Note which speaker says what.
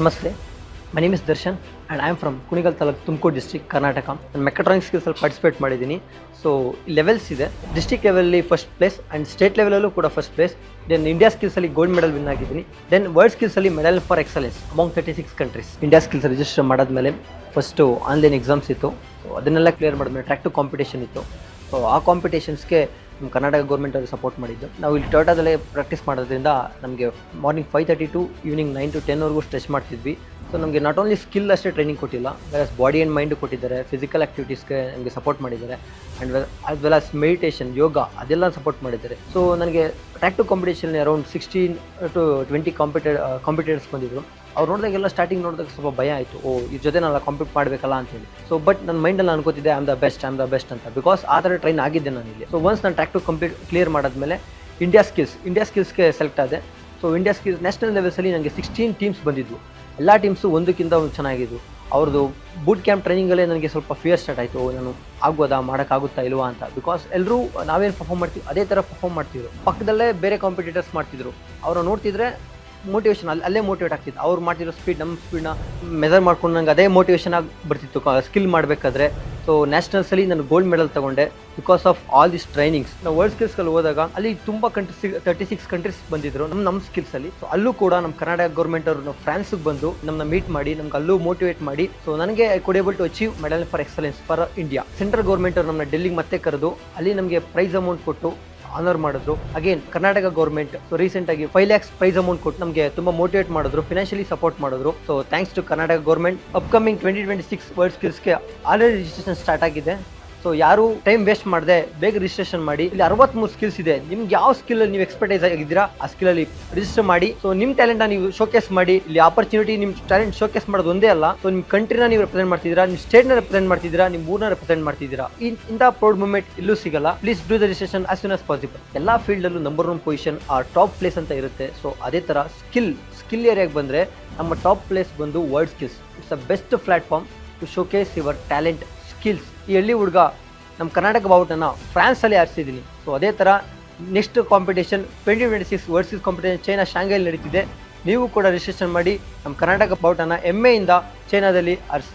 Speaker 1: ನಮಸ್ತೆ. My name is Darshan and I am from Kunigal taluk Tumakuru district Karnataka ನಾನು mechatronic ಸ್ಕಿಲ್ಸಲ್ಲಿ participate ಮಾಡಿದ್ದೀನಿ. So levels ಇದೆ. District ಲೆವೆಲಲ್ಲಿ ಫಸ್ಟ್ ಪ್ಲೇಸ್ ಆ್ಯಂಡ್ ಸ್ಟೇಟ್ ಲೆವೆಲಲ್ಲೂ ಕೂಡ ಫಸ್ಟ್ ಪ್ಲೇಸ್ ದೆನ್ ಇಂಡಿಯಾ ಸ್ಕಿಲ್ಸಲ್ಲಿ ಗೋಲ್ಡ್ ಮೆಡಲ್ ವಿನ್ ಆಗಿದ್ದೀನಿ. Then world ಸ್ಕಿಲ್ಸಲ್ಲಿ medal for excellence among thirty six countries India skills register ಮಾಡಾದ್ಮೇಲೆ ಫಸ್ಟು ಆನ್ಲೈನ್ ಎಕ್ಸಾಮ್ಸ್ ಇತ್ತು. ಸೊ ಅದನ್ನೆಲ್ಲ ಕ್ಲಿಯರ್ ಮಾಡಿದ್ಮೇಲೆ ಟ್ರ್ಯಾಕ್ ಟು ಕಾಂಪಿಟೇಷನ್ ಇತ್ತು. So ಆ ಕಾಂಪಿಟೇಷನ್ಸ್ಗೆ ಕರ್ನಾಟಕ ಗೌರ್ಮೆಂಟ್ ಅವರು ಸಪೋರ್ಟ್ ಮಾಡಿದ್ದು. ನಾವು ಇಲ್ಲಿ ಟೊಯೋಟಾದಲ್ಲೇ ಪ್ರಾಕ್ಟೀಸ್ ಮಾಡೋದ್ರಿಂದ ನಮಗೆ morning five thirty to evening nine to ಟೆನ್ವರೆಗೂ stretch ಮಾಡ್ತಿದ್ವಿ. ಸೊ ನಮಗೆ ನಾಟ್ ಓನ್ಲಿ ಸ್ಕಿಲ್ ಅಷ್ಟೇ ಟ್ರೈನಿಂಗ್ ಕೊಟ್ಟಿಲ್ಲ ವೆಲ್ ಬಾಡಿ ಆ್ಯಂಡ್ ಮೈಂಡು ಕೊಟ್ಟಿದ್ದಾರೆ ಫಿಸಿಕಲ್ ಆ್ಯಕ್ಟಿವಿಟೀಸ್ಗೆ ನಮಗೆ ಸಪೋರ್ಟ್ ಮಾಡಿದ್ದಾರೆ and well as well as meditation yoga ಅದೆಲ್ಲ ಸಪೋರ್ಟ್ ಮಾಡಿದ್ದಾರೆ. ಸೊ ನನಗೆ track two competition around sixteen to twenty compete competitors ಬಂದಿದ್ದರು ಅವ್ರು ನೋಡಿದಾಗೆಲ್ಲ ಸ್ಟಾರ್ಟಿಂಗ್ ನೋಡಿದಾಗ ಸ್ವಲ್ಪ ಭಯ ಆಯಿತು. ಓ ಇದ್ರ ಜೊತೆ ನಾನು ಕಾಂಪೀಟ್ ಮಾಡಬೇಕಲ್ಲ ಅಂತೇಳಿ ಸೊ ಬಟ್ ನನ್ನ ಮೈಂಡಲ್ಲಿ ಅನ್ಕೋತಿದ್ದೆ am the best am the best ಅಂತ. ಬಿಕಾಸ್ ಆ ಥರ ಟ್ರೈನ್ ಆಗಿದ್ದೆ ನಾನು ಇಲ್ಲಿ. ಸೊ ಒನ್ಸ್ ನಾನು ಟ್ರ್ಯಾಕ್ ಟು ಕಂಪ್ಲೀಟ್ ಕ್ಲಿಯರ್ ಮಾಡಾದ್ಮೇಲೆ ಇಂಡಿಯಾ ಸ್ಕಿಲ್ಸ್ ಇಂಡಿಯಾ ಸ್ಕಿಲ್ಸ್ಗೆ ಸೆಲೆಕ್ಟ್ ಆದೆ. ಸೊ ಇಂಡಿಯಾ ಸ್ಕಿಲ್ಸ್ ನ್ಯಾಷನಲ್ ಲೆವೆಲ್ಸಲ್ಲಿ ನನಗೆ ಸಿಕ್ಸ್ಟೀನ್ ಟೀಮ್ಸ್ ಬಂದಿದ್ವು. ಎಲ್ಲ ಟೀಮ್ಸು ಒಂದಕ್ಕಿಂತ ಒಂದು ಚೆನ್ನಾಗಿದ್ವು. ಅವ್ರದ್ದು ಬೂಟ್ ಕ್ಯಾಂಪ್ ಟ್ರೈನಿಂಗಲ್ಲೇ ನನಗೆ ಸ್ವಲ್ಪ ಫಿಯರ್ ಸ್ಟಾರ್ಟ್ ಆಯಿತು. ನಾನು ಆಗ್ಬೋದಾ ಮಾಡೋಕ್ಕಾಗುತ್ತಾ ಇಲ್ವಾ ಅಂತ. ಬಿಕಾಸ್ ಎಲ್ಲರೂ ನಾವೇನು ಪರ್ಫಾರ್ಮ್ ಮಾಡ್ತೀವಿ, ಅದೇ ಥರ ಪರ್ಫಾರ್ಮ್ ಮಾಡ್ತಿದ್ರು. ಪಕ್ಕದಲ್ಲೇ ಬೇರೆ ಕಾಂಪಿಟೇಟರ್ಸ್ ಮಾಡ್ತಿದ್ರು. ಅವ್ರು ನೋಡ್ತಿದ್ರೆ ಮೋಟಿವೇಶನ್ ಅಲ್ಲಿ, ಅಲ್ಲೇ ಮೋಟಿವೇಟ್ ಆಗ್ತಿತ್ತು. ಅವ್ರು ಮಾಡ್ತಿರೋ ಸ್ಪೀಡ್ ನಮ್ಮ ಸ್ಪೀಡ್ನ ಮೆಜರ್ ಮಾಡ್ಕೊಂಡು ನಂಗೆ ಅದೇ ಮೋಟಿವೇಶನ್ ಆಗಿ ಬರ್ತಿತ್ತು. ಸ್ಕಿಲ್ ಮಾಡಬೇಕಾದ್ರೆ. ಸೊ ನ್ಯಾಷನಲ್ಸಲ್ಲಿ ನಾನು ಗೋಲ್ಡ್ ಮೆಡಲ್ ತಗೊಂಡೆ because of all this trainings ನಾವು ವರ್ಲ್ಡ್ ಸ್ಕಿಲ್ಸ್ಗಳು ಹೋದಾಗ ಅಲ್ಲಿ ತುಂಬ ಕಂಟ್ರೀಸ್ ತರ್ಟಿ ಸಿಕ್ಸ್ ಕಂಟ್ರೀಸ್ ಬಂದಿದ್ರು ನಮ್ಮ ನಮ್ಮ ಸ್ಕಿಲ್ಸಲ್ಲಿ ಸೊ ಅಲ್ಲೂ ಕೂಡ ನಮ್ಮ ಕರ್ನಾಟಕ ಗೌರ್ಮೆಂಟ್ ಅವರು ಫ್ರಾನ್ಸ್ಗೆ ಬಂದು ನಮ್ಮನ್ನ ಮೀಟ್ ಮಾಡಿ, ನಮ್ಗೆ ಅಲ್ಲೂ ಮೋಟಿವೇಟ್ ಮಾಡಿ. ಸೊ ನನಗೆ I could able to achieve medal for excellence for India central government ಅವರು ನಮ್ಮನ್ನ ಡೆಲ್ಲಿಗೆ ಮತ್ತೆ ಕರೆದು, ಅಲ್ಲಿ ನಮಗೆ ಪ್ರೈಸ್ ಅಮೌಂಟ್ ಕೊಟ್ಟು ಆನರ್ ಮಾಡಿದ್ರು. Again Karnataka government so recent ಆಗಿ ಫೈವ್ ಲ್ಯಾಕ್ಸ್ ಪ್ರೈಸ್ ಅಮೌಂಟ್ ಕೊಟ್ಟು ನಮಗೆ ತುಂಬಾ ಮೋಟಿವೇಟ್ ಮಾಡಿದ್ರು ಫಿನಾನ್ಷಿಯಲಿ ಸಪೋರ್ಟ್ ಮಾಡಿದ್ರು. So thanks to Karnataka government upcoming twenty twenty six world ಸ್ಕಿಲ್ಸ್ಗೆ already registration start ಆಗಿದೆ. ಸೊ ಯಾರು ಟೈಮ್ ವೇಸ್ಟ್ ಮಾಡದೆ, ಬೇಗ ರಿಜಿಸ್ಟ್ರೇಷನ್ ಮಾಡಿ. ಇಲ್ಲಿ ಅರವತ್ಮೂರು ಸ್ಕಿಲ್ಸ್ ಇದೆ. ನಿಮ್ಗೆ ಯಾವ ಸ್ಕಿಲ್ ನೀವು ಎಕ್ಸ್ಪರ್ಟೈಸ್ ಆಗಿದ್ದೀರಾ, ಆ ಸ್ಕಿಲ್ ಅಲ್ಲಿ ರಿಜಿಸ್ಟರ್ ಮಾಡಿ. ಸೊ ನಿಮ್ ಟ್ಯಾಲೆಂಟ್ ನೀವು ಶೋಕೇಸ್ ಮಾಡಿ. ಇಲ್ಲಿ ಆಪರ್ಚುನಿಟಿ ನಿಮ್ ಟ್ಯಾಲೆಂಟ್ ಶೋಕೇಸ್ ಮಾಡೋದು ಒಂದೇ ಅಲ್ಲ. ಸೊ ನಿಮ್ ಕಂಟ್ರಿನ ನೀವು ರೆಪ್ರೆಸೆಂಟ್ ಮಾಡ್ತಿದ್ದೀರಾ, ನಿಮ್ ಸ್ಟೇಟ್ನ ರೆಪ್ರೆಸೆಂಟ್ ಮಾಡ್ತಿದ್ದೀರಾ, ನಿಮ್ ಊರ್ನ ರೆಪ್ರೆಸೆಂಟ್ ಮಾಡ್ತಿದ್ದೀರಾ. ಇಂಥ ಪ್ರೌಡ್ ಮೂಮೆಂಟ್ ಇಲ್ಲೂ ಸಿಗಲ್ಲ. Please do the registration as soon as possible ಎಲ್ಲಾ ಫೀಲ್ಡ್ ಅಲ್ಲೂ ನಂಬರ್ ಒನ್ ಪೊಸಿಷನ್ ಆ ಟಾಪ್ ಪ್ಲೇಸ್ ಅಂತ ಇರುತ್ತೆ. ಸೊ ಅದೇ ತರ ಸ್ಕಿಲ್ ಸ್ಕಿಲ್ ಏರಿಯಾಗೆ ಬಂದ್ರೆ ನಮ್ಮ ಟಾಪ್ ಪ್ಲೇಸ್ ಬಂದು world skills it's a best platform to showcase your talent skills ಈ ಹಳ್ಳಿ ಹುಡುಗ ನಮ್ಮ ಕರ್ನಾಟಕ ಬಾವುಟನ ಫ್ರಾನ್ಸಲ್ಲಿ ಆರಿಸಿದ್ದೀನಿ ಸೊ ಅದೇ ಥರ next competition twenty twenty six world six competition China ಶಾಂಘೈಲಿ ನಡೀತಿದೆ. ನೀವು ಕೂಡ ರಿಜಿಸ್ಟ್ರೇಷನ್ ಮಾಡಿ ನಮ್ಮ ಕರ್ನಾಟಕ ಬಾವುಟನ ಹೆಮ್ಮೆಯಿಂದ ಚೈನಾದಲ್ಲಿ ಆರಿಸಿ.